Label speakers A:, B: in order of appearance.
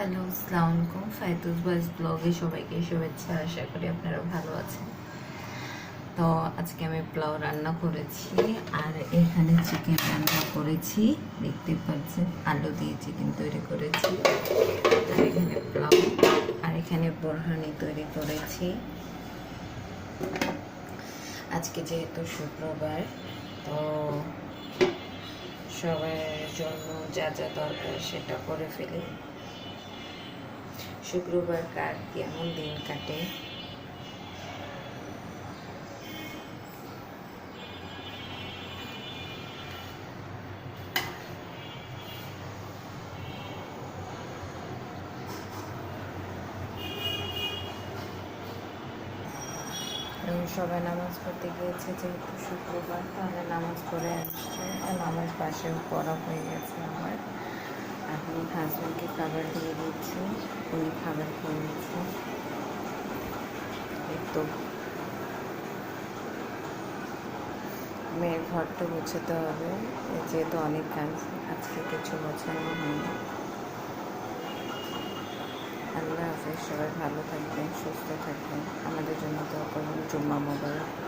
A: Hello আসসালামু আলাইকুম ফাইতুজ বয়েস ব্লগে সবাইকে শুভেচ্ছা। আশা করি আপনারা ভালো আছেন। তো আজকে আমি পোলাও রান্না করেছি, আর এখানে চিকেন রান্না করেছি। দেখতে পাচ্ছেন, আলু দিয়ে চিকেন তৈরি করেছি। আর এখানে পোলাও, আর এখানে বোরহানি তৈরি করেছি। আজকে যেহেতু শুক্রবার, তো সবার জন্য যা যা দরকার সেটা করে ফেলি। শুক্রবার কার কেমন দিন কাটে? সবাই নামাজ পড়তে গিয়েছে, যেহেতু শুক্রবার, তাহলে নামাজ পড়ে আসছে। আর নামাজ পাশেও পড়া হয়ে গেছে আমার। আমি হাজব্যান্ডকে খাবার দিয়ে দিচ্ছি, উনি খাবার খেয়ে নিচ্ছে। তো। মেয়ের ঘরটা গুছাতে হবে যেহেতু অনেক কাজ আজকে কিছু গোছানো হয়নি। আল্লাহ হাফেজ, সবাই ভালো থাকবেন, সুস্থ থাকবেন। আমাদের জন্য তো করবেন জুম্মা মোবারক।